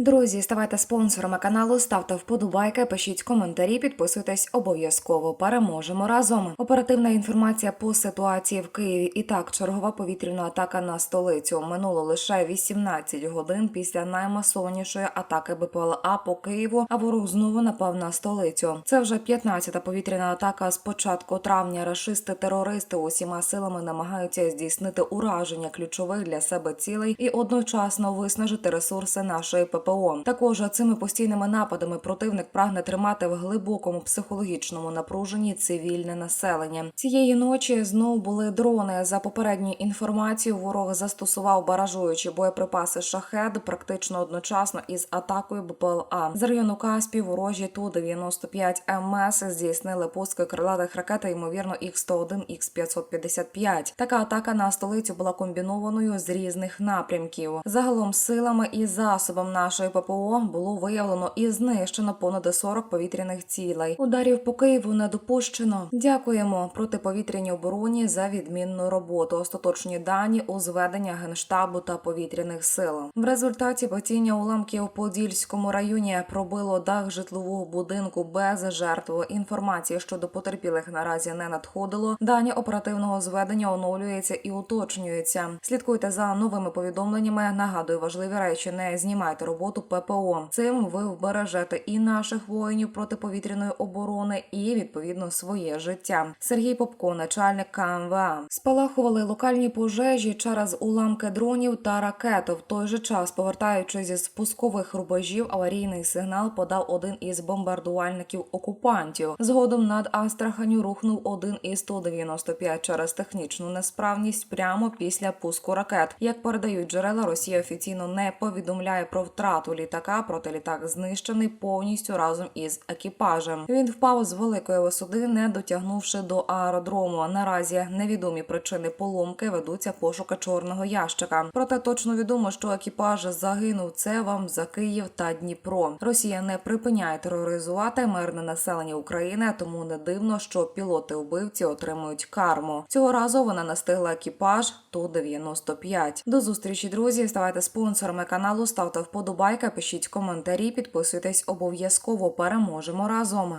Друзі, ставайте спонсорами каналу, ставте вподобайки, пишіть коментарі, підписуйтесь обов'язково. Переможемо разом. Оперативна інформація по ситуації в Києві. І так, чергова повітряна атака на столицю. Минуло лише 18 годин після наймасованішої атаки БПЛА по Києву. А ворог знову напав на столицю. Це вже 15-та повітряна атака з початку травня. Рашисти-терористи усіма силами намагаються здійснити ураження ключових для себе цілей і одночасно виснажити ресурси нашої ППО. Також цими постійними нападами противник прагне тримати в глибокому психологічному напруженні цивільне населення. Цієї ночі знов були дрони. За попередньою інформацією, ворог застосував баражуючі боєприпаси шахед практично одночасно із атакою БПЛА. З району Каспі ворожі ту 95 МС здійснили пуски крилатих ракет, ймовірно, їх 101 x 555 Така атака на столицю була комбінованою з різних напрямків. Загалом силами і засобом нашої ППО було виявлено і знищено понад 40 повітряних цілей. Ударів по Києву не допущено. Дякуємо протиповітряній обороні за відмінну роботу. Остаточні дані у зведення генштабу та повітряних сил. В результаті падіння уламків у Подільському районі пробило дах житлового будинку без жертв. Інформації щодо потерпілих наразі не надходило. Дані оперативного зведення оновлюється і уточнюється. Слідкуйте за новими повідомленнями. Нагадую, важливі речі не знімайте роботу ППО. Цим ви вбережете і наших воїнів протиповітряної оборони, і відповідно своє життя. Сергій Попко, начальник КМВА. Спалахували локальні пожежі через уламки дронів та ракет. В той же час, повертаючись зі спускових рубежів, аварійний сигнал подав один із бомбардувальників окупантів. Згодом над Астраханю рухнув один із 195 через технічну несправність прямо після пуску ракет. Як передають джерела, Росія офіційно не повідомляє про втрату літака, проте літак знищений повністю разом із екіпажем. Він впав з великої висоти, не дотягнувши до аеродрому. Наразі невідомі причини поломки ведуться пошуки чорного ящика. Проте точно відомо, що екіпаж загинув. Це вам за Київ та Дніпро. Росія не припиняє тероризувати мирне населення України, тому не дивно, що пілоти убивці отримують карму. Цього разу вона настигла екіпаж ту 95 До зустрічі, друзі. Ставайте спонсорами каналу, ставте вподобайки, пишіть коментарі, підписуйтесь обов'язково. Переможемо разом.